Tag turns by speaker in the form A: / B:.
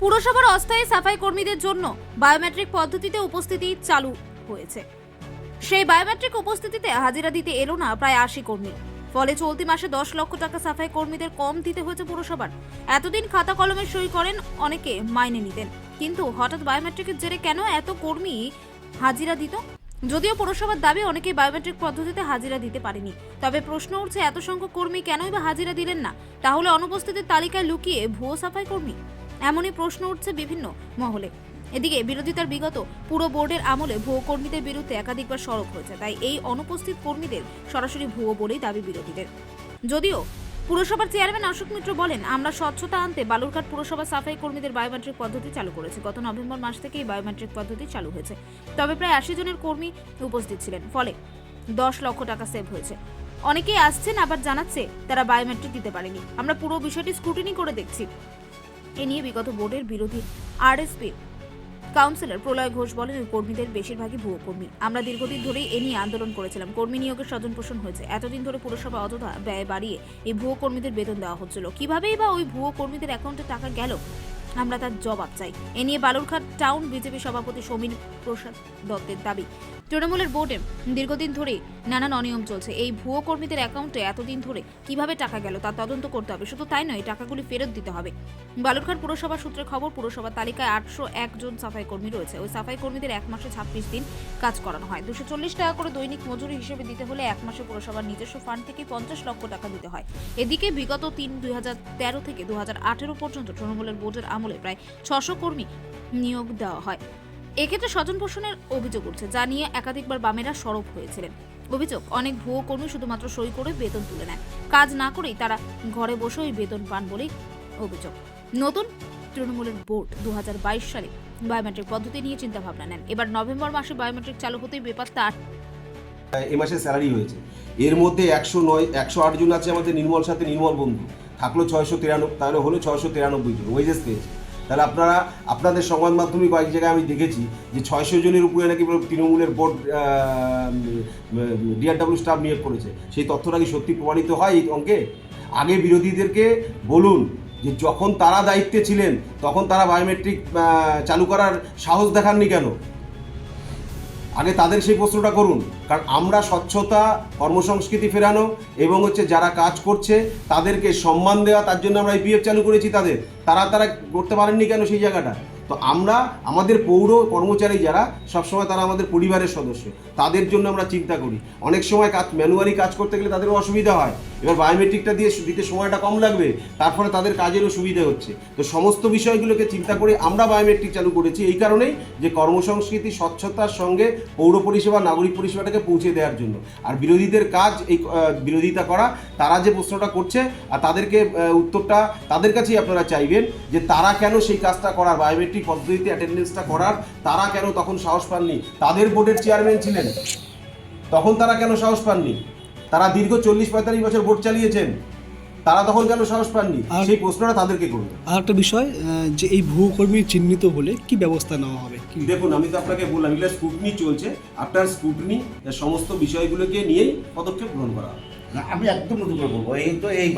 A: পুরসভার অস্থায়ী সাফাই কর্মীদের জন্য বায়োমেট্রিক পদ্ধতিতে উপস্থিতি চালু হয়েছে। সেই বায়োমেট্রিক উপস্থিতিতে হাজিরা দিতে এলো না প্রায় আশি কর্মী। ফলে চলতি মাসে দশ লক্ষ টাকা সাফাই কর্মীদের কম দিতে হয়েছে পুরসভার। এতদিন খাতা কলমে সই করেন অনেকে মাইনে নিতেন। কিন্তু হঠাৎ বায়োমেট্রিকের জেরে কেন এত কর্মী হাজিরা দিত? যদিও পুরসভার দাবি অনেকেই বায়োমেট্রিক পদ্ধতিতে হাজিরা দিতে পারেনি। তবে প্রশ্ন উঠছে, এত সংখ্যক কর্মী কেনই বা হাজিরা দিলেন না? তাহলে অনুপস্থিতির তালিকায় লুকিয়ে ভুয়ো সাফাই কর্মী এমনই প্রশ্ন উঠছে বিভিন্ন মহলে। এদিকে বিরোধিতার বিগত পুরো বোর্ডের আমলে ভুয়ো কর্মীদের বিরুদ্ধে একাধিকবার সড়ক হয়েছে, তাই এই অনুপস্থিত কর্মীদের সরাসরি ভুয়ো বলেই দাবি বিরোধীদের। যদিও পুরসভার চেয়ারম্যান অশোক মিত্র বলেন, আমরা স্বচ্ছতা আনতে বালুরঘাট পুরসভা সাফাই কর্মীদের বায়োমেট্রিক পদ্ধতি চালু করেছি। গত নভেম্বর মাস থেকে এই বায়োমেট্রিক পদ্ধতি চালু হয়েছে। তবে প্রায় আশি জনের কর্মী উপস্থিত ছিলেন, ফলে দশ লক্ষ টাকা সেভ হয়েছে। অনেকেই আসছেন, আবার জানাচ্ছে তারা বায়োমেট্রিক দিতে পারেনি। আমরা পুরো বিষয়টি স্ক্রুটিনি করে দেখছি। এ নিয়ে বিগত বোর্ডের বিরোধী আরএসপি কাউন্সিলর প্রলয় ঘোষ বলেন, ওই কর্মীদের বেশিরভাগই ভুয়ো কর্মী। আমরা দীর্ঘদিন ধরেই এ নিয়ে আন্দোলন করেছিলাম। কর্মী নিয়োগের স্বজন পোষণ হয়েছে। এতদিন ধরে পুরসভা অযথা ব্যয় বাড়িয়ে এই ভুয়ো কর্মীদের বেতন দেওয়া হচ্ছিল। কিভাবেই বা ওই ভুয়ো কর্মীদের অ্যাকাউন্টে টাকা গেল, আমরা তার জবাব চাই। এ নিয়ে বালুরঘাট টাউন বিজেপি সভাপতি সমীর প্রসাদ দত্তের দাবি। তৃণমূলের বোর্ডে দীর্ঘদিন ধরেই নানান অনিয়ম চলছে। এই ভুয়ো কর্মীদের অ্যাকাউন্টে এতদিন ধরে কীভাবে টাকা গেল তা তদন্ত করতে হবে। শুধু তাই নয়, টাকাগুলি ফেরত দিতে হবে। বালুরঘাট পুরসভা সূত্রে খবর, পুরসভার তালিকায় আটশো একজন সাফাই কর্মী রয়েছে। ওই সাফাই কর্মীদের এক মাসে ছাব্বিশ দিন কাজ করানো হয়। দুশো চল্লিশ টাকা করে দৈনিক মজুরি হিসেবে দিতে হলে এক মাসে পুরসভার নিজস্ব ফান্ড থেকে পঞ্চাশ লক্ষ টাকা দিতে হয়। এদিকে বিগত তিন দুই হাজার তেরো থেকে দু হাজার আঠেরো পর্যন্ত তৃণমূলের বোর্ডের আমলে প্রায় ছশো কর্মী নিয়োগ দেওয়া হয়। এক্ষেত্রে স্বজন পোষণের অভিযোগ উঠছে, যা নিয়ে একাধিকবার বামেরা সরব হয়েছিলেন। অভিযোগ, অনেক ভুয়ো কর্মী শুধুমাত্র সই করে বেতন তুলে নেয় কাজ না করেই তারা ঘরে বসেই বেতন পান বলেই অভিযোগ। নতুন তৃণমূলের বোর্ড দু সালে বায়োমেট্রিক পদ্ধতি নিয়ে চিন্তা ভাবনা নেন। এবার নভেম্বর মাসে বায়োমেট্রিক চালু হতেই বেপাত্তা
B: এ মাসে স্যালারি হয়েছে। এর মধ্যে একশো নয়, একশো আট জন আছে আমাদের নির্মল সাথে নির্মল বন্ধু। থাকল ছয়শো তিরানব্বই তাহলে হলো ছয়শো তিরানব্বই জন। ওয়েজেস পেয়েছে। তাহলে আপনারা, আপনাদের সংবাদ মাধ্যমে কয়েক জায়গায় আমি দেখেছি যে ছয়শো জনের উপরে নাকি তৃণমূলের বোর্ড ডিআরডাব্লিউ স্টাফ নিয়োগ করেছে। সেই তথ্যটা কি সত্যি প্রমাণিত হয় এই অঙ্কে? আগে বিরোধীদেরকে বলুন যে যখন তারা দায়িত্বে ছিলেন, তখন তারা বায়োমেট্রিক চালু করার সাহস দেখাননি কেন? আগে তাদের সেই প্রশ্নটা করুন। কারণ আমরা স্বচ্ছতা, কর্মসংস্কৃতি ফেরানো এবং হচ্ছে যারা কাজ করছে, তাদেরকে সম্মান দেওয়া, তার জন্য আমরা ইপিএফ চালু করেছি তাদের। তারা তারা করতে পারেননি কেন সেই জায়গাটা? তো আমরা, আমাদের পৌর কর্মচারী যারা, সবসময় তারা আমাদের পরিবারের সদস্য। তাদের জন্য আমরা চিন্তা করি। অনেক সময় কাজ, ম্যানুয়ালি কাজ করতে গেলে তাদেরও অসুবিধা হয়। এবার বায়োমেট্রিকটা দিয়ে দিতে সময়টা কম লাগবে তারপরে তাদের কাজেরও সুবিধা হচ্ছে। তো সমস্ত বিষয়গুলোকে চিন্তা করে আমরা বায়োমেট্রিক চালু করেছি এই কারণেই যে কর্মসংস্কৃতি, স্বচ্ছতার সঙ্গে পৌর পরিষেবা, নাগরিক পরিষেবাটাকে পৌঁছে দেওয়ার জন্য। আর বিরোধীদের কাজ এই বিরোধিতা করা, তারা যে প্রশ্নটা করছে আর তাদেরকে উত্তরটা তাদের কাছেই আপনারা চাইবেন যে তারা কেন সেই কাজটা করার, বায়োমেট্রিক পদ্ধতিতে অ্যাটেন্ডেন্সটা করার? তারা কেন তখন সাহস পাননি? তাদের বোর্ডের চেয়ারম্যান ছিলেন। তখন তারা কেন সাহস পাননি? তারা দীর্ঘ চল্লিশ পঁয়তাল্লিশ বছর ভোট চালিয়েছেন। তারা তখন কেন সাহস পাননি?
C: আর-
B: সেই প্রশ্নটা তাদেরকে করবে
C: আর একটা বিষয় আহ, যে এই ভূকর্মী চিহ্নিত হলে কি ব্যবস্থা নেওয়া হবে?
B: দেখুন আমি তো আপনাকে বললাম এগুলো স্কুটনি চলছে। আপনার স্কুটনি সমস্ত বিষয়গুলোকে নিয়েই পদক্ষেপ গ্রহণ করা
D: আমি একদম নতুন করে বলব এই তো এই